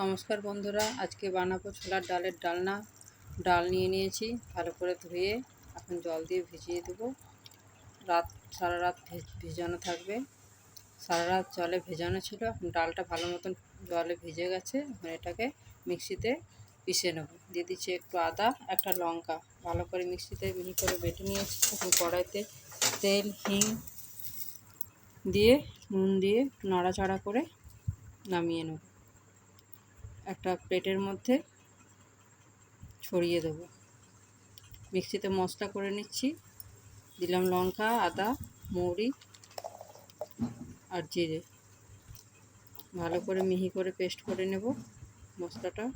নমস্কার বন্ধুরা, আজকে বানাবো ছোলার ডালের ডালনা। ডাল নিয়ে নিয়েছি, ভালো করে ধুয়ে এখন জল দিয়ে ভিজিয়ে দেবো। রাত, সারা রাত ভিজানো থাকবে। সারা রাত জলে ভেজানো ছিল, এখন ডালটা ভালো মতন জলে ভিজে গেছে। এখন এটাকে মিক্সিতে পিষে নেব। দিয়ে দিচ্ছি একটু আদা, একটা লঙ্কা। ভালো করে মিক্সিতে মিহি করে বেটে নিয়েছি। এখন কড়াইতে তেল, হিং দিয়ে, নুন দিয়ে নাড়াচাড়া করে নামিয়ে নেব। একটা প্লেটের মধ্যে ছড়িয়ে দেব। মিক্সিতে মশলা করে নিচ্ছি। দিলাম লঙ্কা, আদা, মৌরি আর জিরে। ভালো করে মিহি করে পেস্ট করে নেব মশলাটা।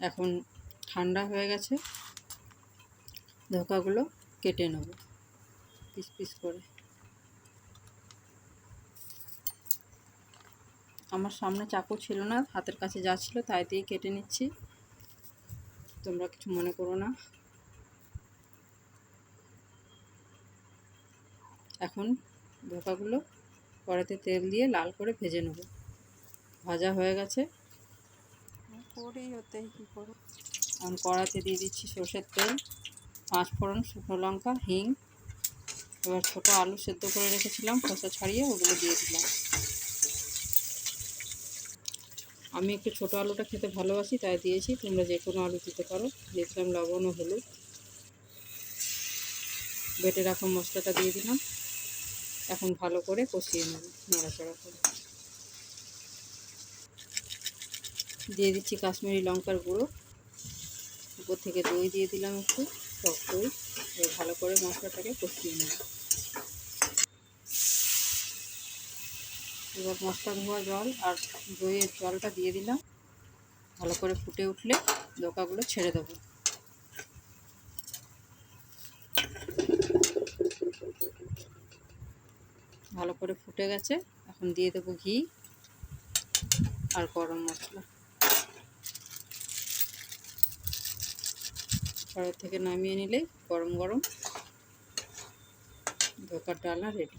এখন ঠান্ডা হয়ে গেছে। ধোকাগুলো কেটে নেব পিস পিস করে। আমার সামনে চাকু ছিল না হাতের কাছে যা ছিল তাই দিয়ে কেটে নিচ্ছি। তোমরা কিছু মনে করো না। এখন ধোকাগুলো কড়াতে তেল দিয়ে লাল করে ভেজে নেব। ভাজা হয়ে গেছে। করেই হতে কী করো আমি কড়াতে দিয়ে দিচ্ছি সর্ষের তেল পাঁচ ফোড়ন শুকনো লঙ্কা হিং। এবার ছোটো আলু সেদ্ধ করে রেখেছিলাম খোসা ছাড়িয়ে ওগুলো দিয়ে দিলাম। আমি একটু ছোটো আলুটা খেতে ভালোবাসি, তাই দিয়েছি। তোমরা যে কোনো আলু দিতে পারো। দিয়ে দিলাম লবণ ও হলুদ। বেটে রাখা মশলাটা দিয়ে দিলাম। এখন ভালো করে কষিয়ে নেব, নাড়াচাড়া করে। দিয়ে দিচ্ছি কাশ্মীরি লঙ্কার গুঁড়ো। উপর থেকে দই দিয়ে দিলাম একটু, টক দই। ভালো করে মশলাটাকে কষিয়ে নেব। এবার মশলা ধোয়া জল আর দইয়ের জলটা দিয়ে দিলাম। ভালো করে ফুটে উঠলে দোকাগুলো ছেড়ে দেবো। ভালো করে ফুটে গেছে, এখন দিয়ে দেবো ঘি আর গরম মশলা। কড়াই থেকে নামিয়ে নিলে গরম গরম ধোকার ডালনা রেডি।